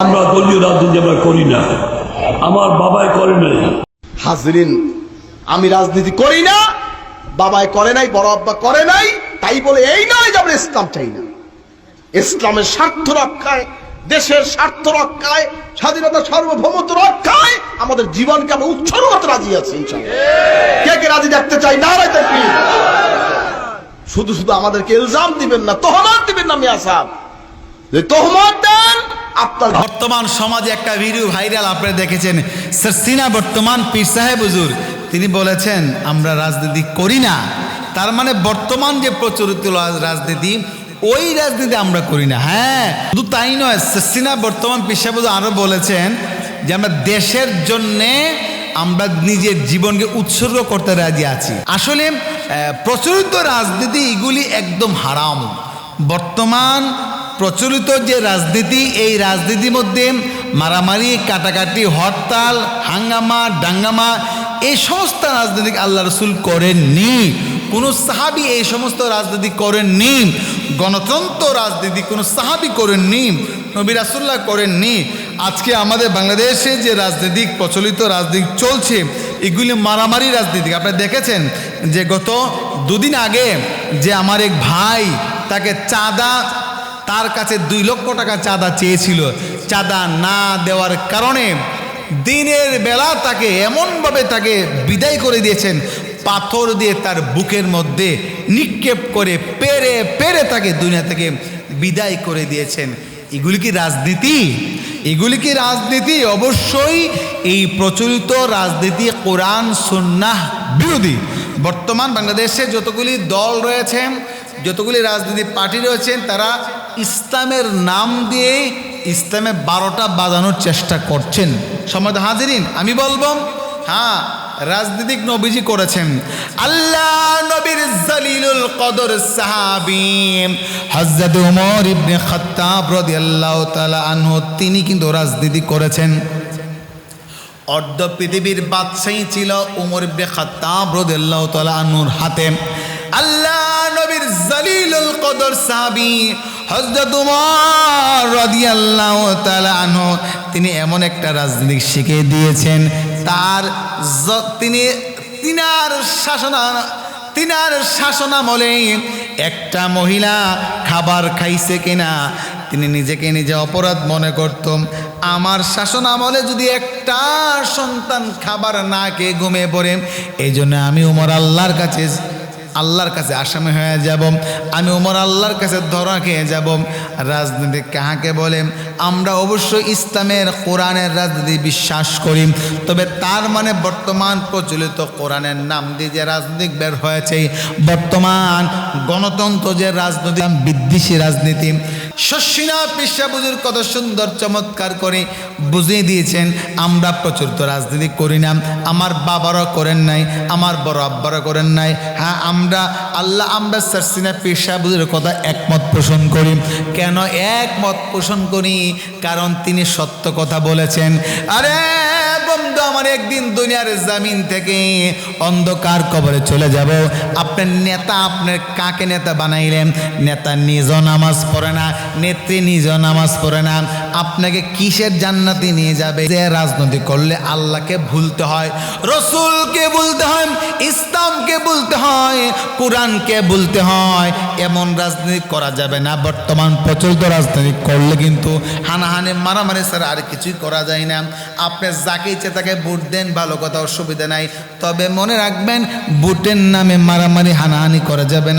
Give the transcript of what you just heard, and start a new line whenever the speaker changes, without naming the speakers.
আমরা দলীয় রাজনীতি আমরা করি না। আমার বাবাই করে নাই।
হাজরিন, আমি রাজনীতি করি না, বাবাই করে নাই, বড় আব্বা করে নাই, তাই বলে এই নয় যে আমরা ইসলাম চাই না। ইসলামের স্বার্থ রক্ষায়, দেশের স্বার্থ রক্ষায়, স্বাধীনতা সার্বভৌমত্ব রক্ষায় আমাদের জীবনকে আমরা উৎসর্গ রাজি আছি কে কে রাজি দেখতে চাই না শুধু শুধু আমাদেরকে ইলজাম দিবেন না তহমাত দিবেন না মিয়া সাহেব। তহমাত দেন
বর্তমান সমাজে একটা ভিডিও ভাইরাল আপনারা দেখেছেন? স্যার সিনা বর্তমান পীর সাহেব হুজুর, তিনি বলেছেন, আমরা রাজনীতি করি না। তার মানে বর্তমান যে প্রচলিত রাজনীতি, ওই রাজনীতি আমরা করি না। হ্যাঁ শুধু তাই নয় সিনা বর্তমান হুজুর আরও বলেছেন যে, আমরা দেশের জন্যে আমরা নিজের জীবনকে উৎসর্গ করতে রাজি আছি। আসলে প্রচলিত রাজনীতি এগুলি একদম হারাম। বর্তমান প্রচলিত যে রাজনীতি, এই রাজনীতির মধ্যে মারামারি, কাটাকাটি, হরতাল, হাঙ্গামা, ডাঙ্গামা, এই সমস্ত রাজনীতি আল্লাহ রসুল করেননি। কোনো সাহাবি এই সমস্ত রাজনীতি করেননি। গণতন্ত্র রাজনীতি কোনো সাহাবি করেননি। নবী রাসুল্লাহ করেননি। আজকে আমাদের বাংলাদেশে যে রাজনৈতিক প্রচলিত রাজনীতি চলছে, এগুলি মারামারি রাজনীতি। আপনারা দেখেছেন যে গত দুদিন আগে যে আমার এক ভাই, তাকে চাঁদা তার কাছে দুই লক্ষ টাকা চাঁদা চেয়েছিল। চাঁদা না দেওয়ার কারণে দিনের বেলা তাকে এমনভাবে তাকে বিদায় করে দিয়েছেন, পাথর দিয়ে তার বুকের মধ্যে নিক্ষেপ করে পেরে পেরে তাকে দুনিয়া থেকে বিদায় করে দিয়েছেন। এগুলি কি রাজনীতি? এগুলি কি রাজনীতি? অবশ্যই এই প্রচলিত রাজনীতি কোরআন, সুন্নাহ বিরোধী। বর্তমান বাংলাদেশে যতগুলি দল রয়েছে যতগুলি রাজনীতি পার্টি রয়েছেন তারা ইসলামের নাম দিয়ে ইসলামে বারোটা বাজানোর চেষ্টা করছেন। সমাজ হাজিরিন, আমি বলব হ্যাঁ রাজনীতিক নবীজি করেছেন। আল্লাহ নবীর জালিলুল কদর সাহাবী, হযরত ওমর ইবনে খাত্তাব রাদিয়াল্লাহু তাআলা আনহু, তিনি কিন্তু রাজনীতি করেছেন। অর্ধ পৃথিবীর বাদশাহী ছিল উমর ইবনে খাত্তাব রাদিয়াল্লাহু তাআলা আনহুর হাতে। কদর সাহাবী হযরত উমর তিনি এমন একটা রাজনীতি শিখিয়ে দিয়েছেন। তার তিনি তিনার শাসনা, তিনার শাসনামলে একটা মহিলা খাবার খাইছে কিনা, তিনি নিজেকে নিজে অপরাধ মনে করতাম আমার শাসন আমলে যদি একটা সন্তান খাবার না খেয়ে ঘুমিয়ে পড়ে এই জন্য আমি উমর আল্লাহর কাছে আল্লাহর কাছে আসামি হয়ে যাব, আমি উমর আল্লাহর কাছে ধরা খেয়ে যাব। রাজনীতি কাহাকে বলে? আমরা অবশ্য ইসলামের কোরআনের রাজনীতি বিশ্বাস করি, তবে তার মানে বর্তমান প্রচলিত কোরআনের নাম দিয়ে যে রাজনীতি বের হয়েছে, বর্তমান গণতন্ত্র যে রাজনীতি, বিদ্বেষী রাজনীতি শশীনা পেশাবুজুর কত সুন্দর চমৎকার করে বুঝিয়ে দিয়েছেন, আমরা প্রচলিত রাজনীতি করি না, আমার বাবারও করেন নাই, আমার বড় আব্বারও করেন নাই হ্যাঁ আমরা, আল্লাহ, আমরা সারসিনা পেশাবুজুর কথা একমত পোষণ করি। কেন একমত পোষণ করি? কারণ তিনি সত্য কথা বলেছেন। আরে বন্ধু, আমার একদিন দুনিয়ার জামিন থেকে অন্ধকার কবরে চলে যাব। আপনার নেতা আপনার কাকে নেতা বানাইলেন? নেতা নিজ নামাজ পড়ে না, নেত্রী নিজ নামাজ পড়ে না। আপনাকে কিসের জান্নাতি নিয়ে যাবে? যে রাজনীতি করলে আল্লাহকে ভুলতে হয়, রসুলকে বলতে হয়, ইসলামকে বলতে হয়, কোরআনকে বলতে হয়, এমন রাজনীতি করা যাবে না। বর্তমান প্রচলিত রাজনীতি করলে কিন্তু হানাহানি, মারামারি ছাড়া আর কিছুই করা যায় না। আপনি যাকে ইচ্ছে তাকে ভোট দেন, ভালো কথা, অসুবিধা নাই। তবে মনে রাখবেন বুটের নামে মারামারি হানাহানি করা যাবে না।